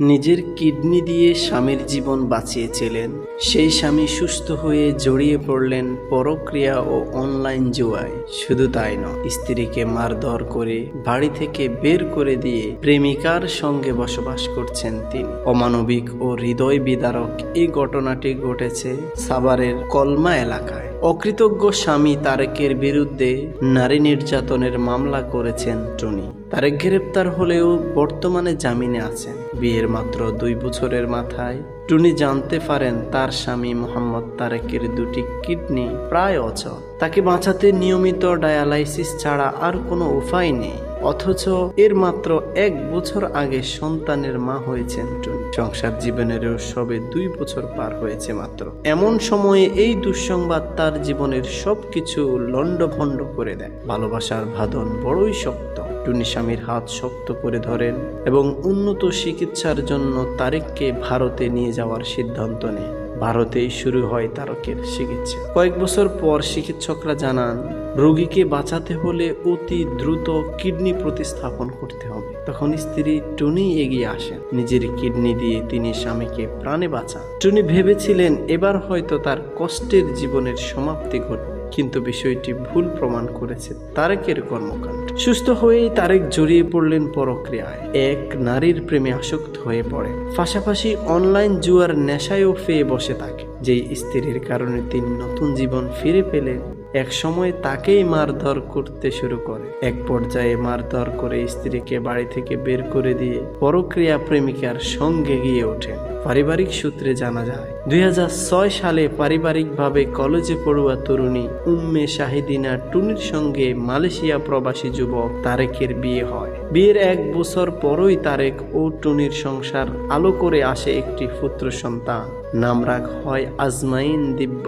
নিজের কিডনি দিয়ে স্বামীর জীবন বাঁচিয়েছিলেন। সেই স্বামী সুস্থ হয়ে জড়িয়ে পড়লেন পরক্রিয়া ও অনলাইন জুয়ায়। শুধু তাই নয়, স্ত্রীকে মারধর করে বাড়ি থেকে বের করে দিয়ে প্রেমিকার সঙ্গে বসবাস করছেন তিনি। অমানবিক ও হৃদয় বিদারক এই ঘটনাটি ঘটেছে সাভারের কলমা এলাকায়। অকৃতজ্ঞ স্বামী তারেকের বিরুদ্ধে নারী নির্যাতনের মামলা করেছেন টনি। তারেক গ্রেপ্তার হলেও বর্তমানে জামিনে আছেন। বিয়ের মাত্র দুই বছরের মাথায় টুনি জানতে পারেন তার স্বামী মোহাম্মদ তারেকের দুটি কিডনি প্রায় অচল। তাকে বাঁচাতে নিয়মিত ডায়ালাইসিস ছাড়া আর কোনো উপায় নেই। অথচ এর মাত্র এক বছর আগে সন্তানের মা হয়েছেন টুনি। সংসার জীবনেরও সবে দুই বছর পার হয়েছে মাত্র। এমন সময়ে এই দুঃসংবাদ তার জীবনের সবকিছু লণ্ডভণ্ড করে দেয়। ভালোবাসার ভাদন বড়ই শক্ত। টুনি স্বামীর হাত শক্ত করে ধরেন এবং উন্নত চিকিৎসার জন্য তারেককে ভারতে নিয়ে যাওয়ার সিদ্ধান্ত নেয়। ভারতেই শুরু হয় তারকের চিকিৎসা। কয়েক বছর পর চিকিৎসকরা জানান, রোগীকে বাঁচাতে হলে অতি দ্রুত কিডনি প্রতিস্থাপন করতে হবে। তখন স্ত্রী টুনি এগিয়ে আসেন। নিজের কিডনি দিয়ে তিনি স্বামীকে প্রাণে বাঁচান। টুনি ভেবেছিলেন, এবার হয়তো তার কষ্টের জীবনের সমাপ্তি ঘটবে। কিন্তু বিষয়টি ভুল প্রমাণ করেছে তারেকের কর্মকাণ্ড। সুস্থ হয়েই তারেক জড়িয়ে পড়লেন পরক্রিয়ায়। এক নারীর প্রেমে আসক্ত হয়ে পড়ে। পাশাপাশি অনলাইন জুয়ার নেশায়ও ফেয়ে বসে থাকে যেই স্ত্রীর কারণে তিনি নতুন জীবন ফিরে পেলেন এক সময় তাকেই মারধর করতে শুরু করে। এক পর্যায়ে মারধর করে স্ত্রীকে বাড়ি থেকে বের করে দিয়ে পরক্রিয়া প্রেমিকার সঙ্গে গিয়ে ওঠেন পারিবারিক সূত্রে জানা যায়, দুই সালে পারিবারিকভাবে কলেজে পড়ুয়া তরুণী উম্মে শাহিদিনা টুনির সঙ্গে মালয়েশিয়া প্রবাসী যুবক তারেকের বিয়ে হয়। বিয়ের এক বছর পরই তারেক ও টুনির সংসার আলো করে আসে একটি পুত্র সন্তান। নাম রাখ হয় আজমাইন দিব্য।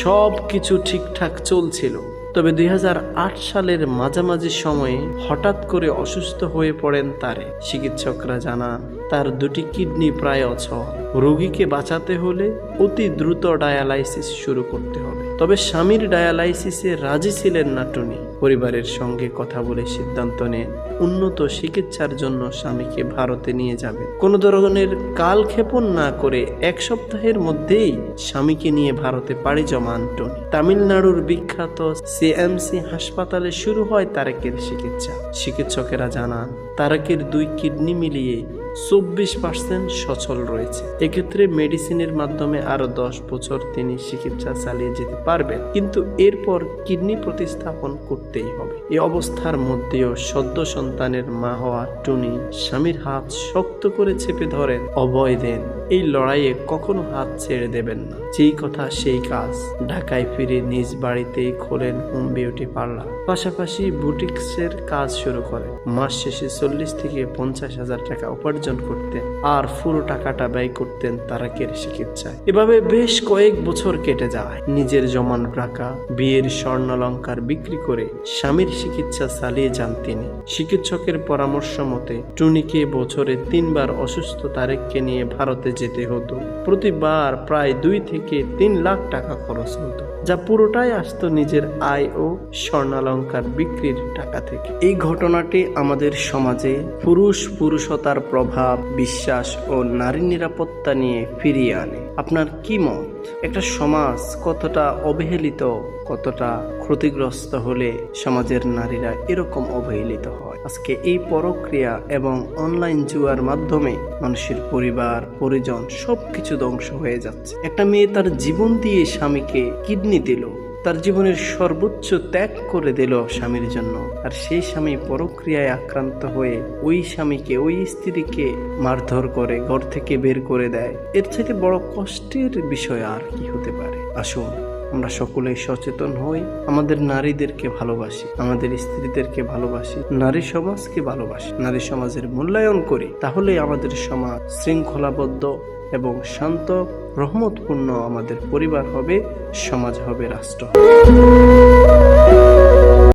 সব কিছু ঠিকঠাক চলছিল। তবে দুই হাজার আট সালের মাঝামাঝি সময়ে হঠাৎ করে অসুস্থ হয়ে পড়েন তারে। চিকিৎসকরা জানান, তার দুটি কিডনি প্রায় অচল। রোগীকে বাঁচাতে হলে অতি দ্রুত ডায়ালাইসিস শুরু করতে হবে। তবে স্বামীর ডায়ালাইসিসে রাজি ছিলেন না টুনি। পরিবারের সঙ্গে কথা বলে সিদ্ধান্ত নেন, উন্নত চিকিৎসার জন্য স্বামীকে ভারতে নিয়ে যাবে কোনো ধরনের কালক্ষেপণ না করে এক সপ্তাহের মধ্যেই স্বামীকে নিয়ে ভারতে পাড়ি জমান টনি। তামিলনাড়ুর বিখ্যাত সিএমসি হাসপাতালে শুরু হয় তারেকের চিকিৎসা। চিকিৎসকেরা জানান, তারেকের দুই কিডনি মিলিয়ে চব্বিশ পার্সেন্ট সচল রয়েছে। এক্ষেত্রে মেডিসিনের মাধ্যমে আরও দশ বছর তিনি চিকিৎসা চালিয়ে যেতে পারবেন। কিন্তু এরপর কিডনি প্রতিস্থাপন করতেই হবে। এই অবস্থার মধ্যেও সদ্য সন্তানের মা হওয়া টুনি স্বামীর হাত শক্ত করে চেপে ধরেন, অভয় দেন, এই লড়াইয়ে কখনো হাত ছেড়ে দেবেন না। যেই কথা সেই কাজ। ঢাকায় ফিরে নিজ বাড়িতেই খোলেন হোম বিউটি পার্লার পাশাপাশি বুটিক্সের কাজ শুরু করেন। মাস শেষে চল্লিশ থেকে পঞ্চাশ হাজার টাকা উপার্জন করতেন, আর পুরো টাকাটা ব্যয় করতেন তারাকের চিকিৎসায়। এভাবে বেশ কয়েক বছর কেটে যায়। নিজের জমান টাকা, বিয়ের স্বর্ণালঙ্কার বিক্রি করে স্বামীর চিকিৎসা চালিয়ে যান তিনি। চিকিৎসকের পরামর্শ মতে, টুনিকে বছরে তিনবার অসুস্থ তারেককে নিয়ে ভারতে যেতে হতো। প্রতিবার প্রায় দুই থেকে তিন লাখ টাকা খরচ হতো, যা পুরোটাই আসতো নিজের আয় ও স্বর্ণালঙ্কার বিক্রির টাকা থেকে। এই ঘটনাটি আমাদের সমাজে পুরুষ পুরুষতার প্রভাব বিশ্বাস ও নারী নিরাপত্তা নিয়ে ফিরিয়ে আনে। আপনার কি মত? একটা সমাজ কতটা অবহেলিত, কতটা ক্ষতিগ্রস্ত হলে সমাজের নারীরা এরকম অবহেলিত হয়? আজকে এই পরক্রিয়া এবং অনলাইন জুয়ার মাধ্যমে মানুষের পরিবার, পরিজন সবকিছু ধ্বংস হয়ে যাচ্ছে। একটা মেয়ে তার জীবন দিয়ে স্বামীকে কিডনি দিল। তার জীবনের সর্বোচ্চ ত্যাগ করে দিল স্বামীর জন্য। আর সেই স্বামী পরক্রিয়ায় আক্রান্ত হয়ে ওই স্বামীকে, ওই স্ত্রীকে মারধর করে, ঘর থেকে বের করে দেয়। এর থেকে বড় কষ্টের বিষয় আর কি হতে পারে? আসুন আমরা সকলেই সচেতন হই, আমাদের নারীদেরকে ভালোবাসি, আমাদের স্ত্রীদেরকে ভালোবাসি, নারী সমাজকে ভালোবাসি নারী সমাজের মূল্যায়ন করি তাহলে আমাদের সমাজ শৃঙ্খলাবদ্ধ এবং শান্ত, রহমতপূর্ণ আমাদের পরিবার হবে, সমাজ হবে রাষ্ট্র।